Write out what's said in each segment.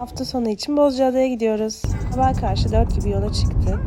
Hafta sonu için Bozcaada'ya gidiyoruz. Sabah karşı 4 gibi yola çıktık.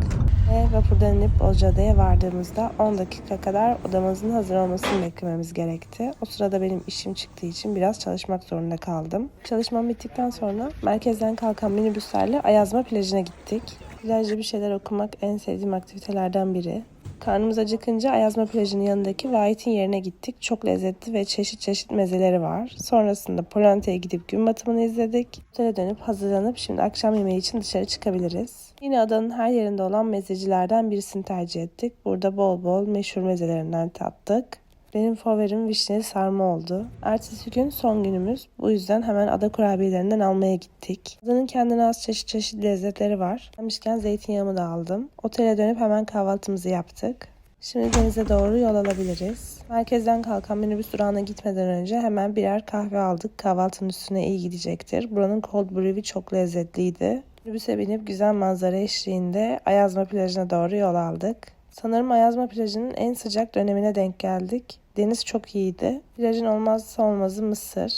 Ve vapurdan inip Bozcaada'ya vardığımızda 10 dakika kadar odamızın hazır olmasını beklememiz gerekti. O sırada benim işim çıktığı için biraz çalışmak zorunda kaldım. Çalışmam bittikten sonra merkezden kalkan minibüslerle Ayazma plajına gittik. Plajda bir şeyler okumak en sevdiğim aktivitelerden biri. Karnımız acıkınca Ayazma plajının yanındaki Vahit'in yerine gittik. Çok lezzetli ve çeşit çeşit mezeleri var. Sonrasında Polante'ye gidip gün batımını izledik. Otele dönüp hazırlanıp şimdi akşam yemeği için dışarı çıkabiliriz. Yine adanın her yerinde olan mezecilerden birisini tercih ettik. Burada bol bol meşhur mezelerinden tattık. Benim favorim vişneli sarma oldu. Ertesi gün son günümüz. Bu yüzden hemen ada kurabiyelerinden almaya gittik. Adanın kendine has çeşit çeşit lezzetleri var. Demişken zeytinyağımı da aldım. Otele dönüp hemen kahvaltımızı yaptık. Şimdi denize doğru yol alabiliriz. Merkezden kalkan minibüs durağına gitmeden önce hemen birer kahve aldık. Kahvaltının üstüne iyi gidecektir. Buranın cold brew'i çok lezzetliydi. Minibüse binip güzel manzara eşliğinde Ayazma plajına doğru yol aldık. Sanırım Ayazma plajının en sıcak dönemine denk geldik. Deniz çok iyiydi. Plajın olmazsa olmazı mısır.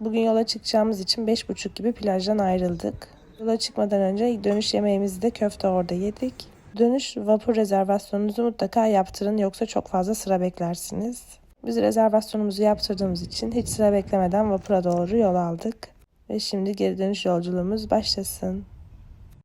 Bugün yola çıkacağımız için 5.30 gibi plajdan ayrıldık. Yola çıkmadan önce dönüş yemeğimizi de köfte orada yedik. Dönüş vapur rezervasyonunuzu mutlaka yaptırın yoksa çok fazla sıra beklersiniz. Biz rezervasyonumuzu yaptırdığımız için hiç sıra beklemeden vapura doğru yol aldık. Ve şimdi geri dönüş yolculuğumuz başlasın.